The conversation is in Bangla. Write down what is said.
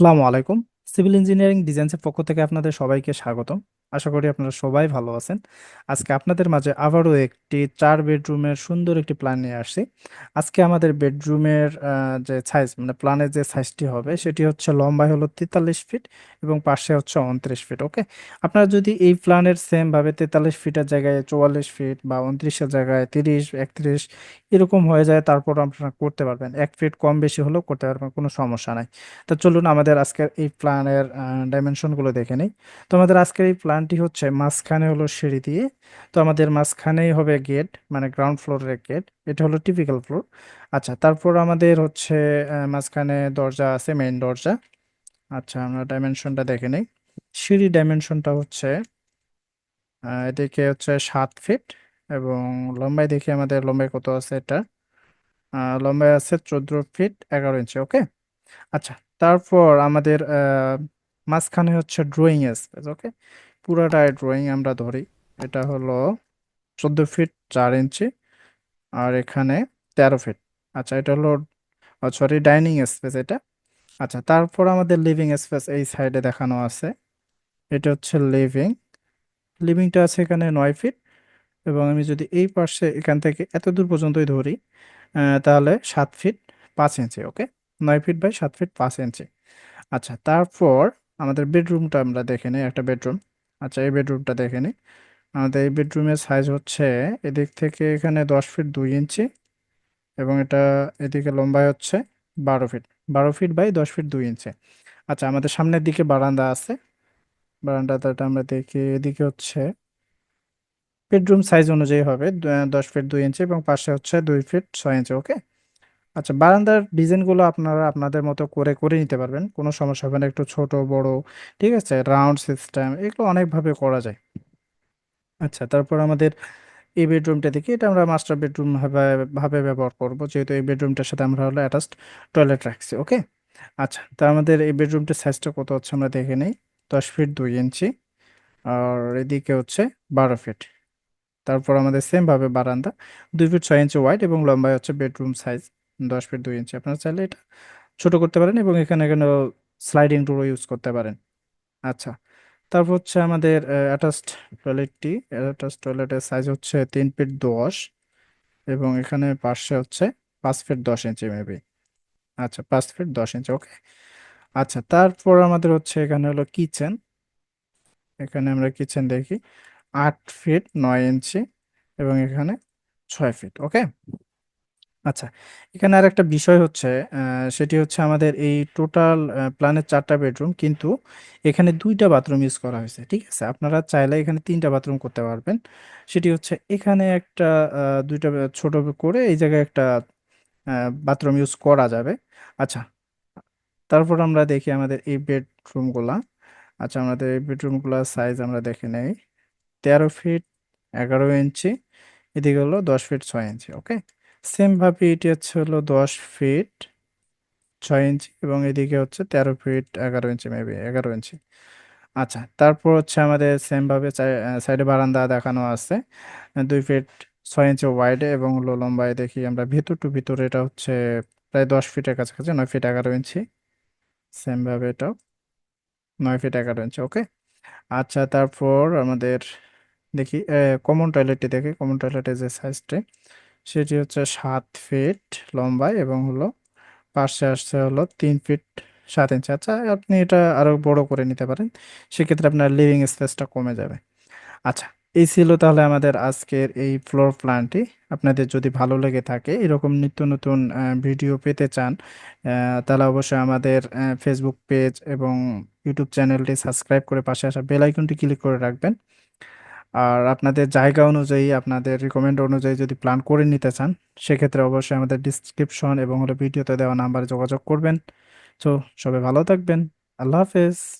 আসসালামু আলাইকুম। সিভিল ইঞ্জিনিয়ারিং ডিজাইন্সের পক্ষ থেকে আপনাদের সবাইকে স্বাগতম। আশা করি আপনারা সবাই ভালো আছেন। আজকে আপনাদের মাঝে আবারও একটি চার বেডরুমের সুন্দর একটি প্ল্যান নিয়ে আসছি। আজকে আমাদের বেডরুমের যে সাইজ মানে প্ল্যানের যে সাইজটি হবে, সেটি হচ্ছে লম্বায় হলো তেতাল্লিশ ফিট এবং পাশে হচ্ছে উনত্রিশ ফিট ওকে আপনারা যদি এই প্ল্যানের সেমভাবে তেতাল্লিশ ফিটের জায়গায় চুয়াল্লিশ ফিট বা উনত্রিশের জায়গায় তিরিশ, একত্রিশ এরকম হয়ে যায়, তারপর আপনারা করতে পারবেন। এক ফিট কম বেশি হলেও করতে পারবেন, কোনো সমস্যা নাই। তো চলুন আমাদের আজকের এই প্ল্যানের ডাইমেনশনগুলো দেখে নিই। তো আমাদের আজকের এই প্ল্যানটি হচ্ছে মাঝখানে হলো সিঁড়ি দিয়ে। তো আমাদের মাঝখানেই হবে গেট মানে গ্রাউন্ড ফ্লোরের গেট এটা হলো টিপিক্যাল ফ্লোর আচ্ছা তারপর আমাদের হচ্ছে মাঝখানে দরজা আছে মেইন দরজা। আচ্ছা আমরা ডাইমেনশনটা দেখে নিই। সিঁড়ি ডাইমেনশনটা হচ্ছে এদিকে হচ্ছে সাত ফিট এবং লম্বায় দেখি আমাদের লম্বায় কত আছে এটা। লম্বায় আছে চোদ্দ ফিট এগারো ইঞ্চি ওকে আচ্ছা তারপর আমাদের মাঝখানে হচ্ছে ড্রয়িং স্পেস ওকে পুরাটাই ড্রয়িং আমরা ধরি। এটা হলো চোদ্দ ফিট চার ইঞ্চি আর এখানে তেরো ফিট আচ্ছা এটা হলো সরি ডাইনিং স্পেস এটা। আচ্ছা তারপর আমাদের লিভিং স্পেস এই সাইডে দেখানো আছে। এটা হচ্ছে লিভিং লিভিংটা আছে এখানে নয় ফিট এবং আমি যদি এই পাশে এখান থেকে এত দূর পর্যন্তই ধরি তাহলে সাত ফিট পাঁচ ইঞ্চি ওকে নয় ফিট বাই সাত ফিট পাঁচ ইঞ্চি আচ্ছা তারপর আমাদের বেডরুমটা আমরা দেখে নিই, একটা বেডরুম আচ্ছা এই বেডরুমটা দেখে নিই আমাদের এই বেডরুমের সাইজ হচ্ছে এদিক থেকে এখানে দশ ফিট দুই ইঞ্চি এবং এটা এদিকে লম্বায় হচ্ছে বারো ফিট বারো ফিট বাই দশ ফিট দুই ইঞ্চি। আচ্ছা আমাদের সামনের দিকে বারান্দা আছে। বারান্দাটা আমরা দেখি। এদিকে হচ্ছে বেডরুম সাইজ অনুযায়ী হবে দশ ফিট দুই ইঞ্চি এবং পাশে হচ্ছে দুই ফিট ছয় ইঞ্চি ওকে আচ্ছা বারান্দার ডিজাইনগুলো আপনারা আপনাদের মতো করে করে নিতে পারবেন। কোনো সমস্যা হবে না, একটু ছোট, বড়, ঠিক আছে? রাউন্ড সিস্টেম এগুলো অনেকভাবে করা যায়। আচ্ছা তারপর আমাদের এই বেডরুমটা দেখি। এটা আমরা মাস্টার বেডরুম ভাবে ব্যবহার করব। যেহেতু এই বেডরুমটার সাথে আমরা হলো অ্যাটাচড টয়লেট রাখছি ওকে আচ্ছা তা আমাদের এই বেডরুমটার সাইজটা কত হচ্ছে আমরা দেখে নিই। দশ ফিট দুই ইঞ্চি। আর এদিকে হচ্ছে বারো ফিট তারপর আমাদের সেমভাবে বারান্দা। দুই ফিট ছয় ইঞ্চি ওয়াইড এবং লম্বায় হচ্ছে বেডরুম সাইজ দশ ফিট দুই ইঞ্চি। আপনারা চাইলে এটা ছোট করতে পারেন এবং এখানে এখানে স্লাইডিং ডোরও ইউজ করতে পারেন। আচ্ছা তারপর হচ্ছে আমাদের অ্যাটাচড টয়লেটটি অ্যাটাচড টয়লেটের সাইজ হচ্ছে তিন ফিট দশ এবং এখানে পাশে হচ্ছে পাঁচ ফিট দশ ইঞ্চি মেবি আচ্ছা পাঁচ ফিট দশ ইঞ্চি ওকে আচ্ছা তারপর আমাদের হচ্ছে এখানে হলো কিচেন এখানে আমরা কিচেন দেখি। আট ফিট নয় ইঞ্চি এবং এখানে ছয় ফিট ওকে আচ্ছা এখানে আর একটা বিষয় হচ্ছে সেটি হচ্ছে আমাদের এই টোটাল প্ল্যানের চারটা বেডরুম কিন্তু এখানে দুইটা বাথরুম ইউজ করা হয়েছে, ঠিক আছে? আপনারা চাইলে এখানে তিনটা বাথরুম করতে পারবেন। সেটি হচ্ছে এখানে একটা দুইটা, ছোট করে এই জায়গায় একটা বাথরুম ইউজ করা যাবে। আচ্ছা তারপর আমরা দেখি আমাদের এই বেডরুমগুলা আচ্ছা আমাদের এই বেডরুমগুলোর সাইজ আমরা দেখে নেই। তেরো ফিট এগারো ইঞ্চি এদিকে হলো দশ ফিট ছয় ইঞ্চি ওকে সেম ভাবে এটি হচ্ছে হলো দশ ফিট ছয় ইঞ্চি এবং এদিকে হচ্ছে তেরো ফিট এগারো ইঞ্চি মেবি এগারো ইঞ্চি আচ্ছা তারপর হচ্ছে আমাদের সেম ভাবে সাইডে বারান্দা দেখানো আছে। দুই ফিট ছয় ইঞ্চি ওয়াইড এবং হলো লম্বায় দেখি আমরা ভিতর টু ভিতর এটা হচ্ছে প্রায় দশ ফিটের কাছাকাছি, নয় ফিট এগারো ইঞ্চি সেম ভাবে এটাও, নয় ফিট এগারো ইঞ্চি ওকে আচ্ছা তারপর আমাদের দেখি কমন টয়লেটটি দেখি কমন টয়লেটের যে সাইজটি সেটি হচ্ছে সাত ফিট লম্বায় এবং হলো পাশে আসছে হলো তিন ফিট সাত ইঞ্চি। আচ্ছা আপনি এটা আরও বড় করে নিতে পারেন, সেক্ষেত্রে আপনার লিভিং স্পেসটা কমে যাবে। আচ্ছা এই ছিল তাহলে আমাদের আজকের এই ফ্লোর প্ল্যানটি আপনাদের যদি ভালো লেগে থাকে, এরকম নিত্য নতুন ভিডিও পেতে চান তাহলে অবশ্যই আমাদের ফেসবুক পেজ এবং ইউটিউব চ্যানেলটি সাবস্ক্রাইব করে পাশে আসা বেল আইকনটি ক্লিক করে রাখবেন। আর আপনাদের জায়গা অনুযায়ী, আপনাদের রিকমেন্ড অনুযায়ী যদি প্ল্যান করে নিতে চান, সেক্ষেত্রে অবশ্যই আমাদের ডিসক্রিপশন এবং হলো ভিডিওতে দেওয়া নাম্বারে যোগাযোগ করবেন। তো সবাই ভালো থাকবেন। আল্লাহ হাফেজ।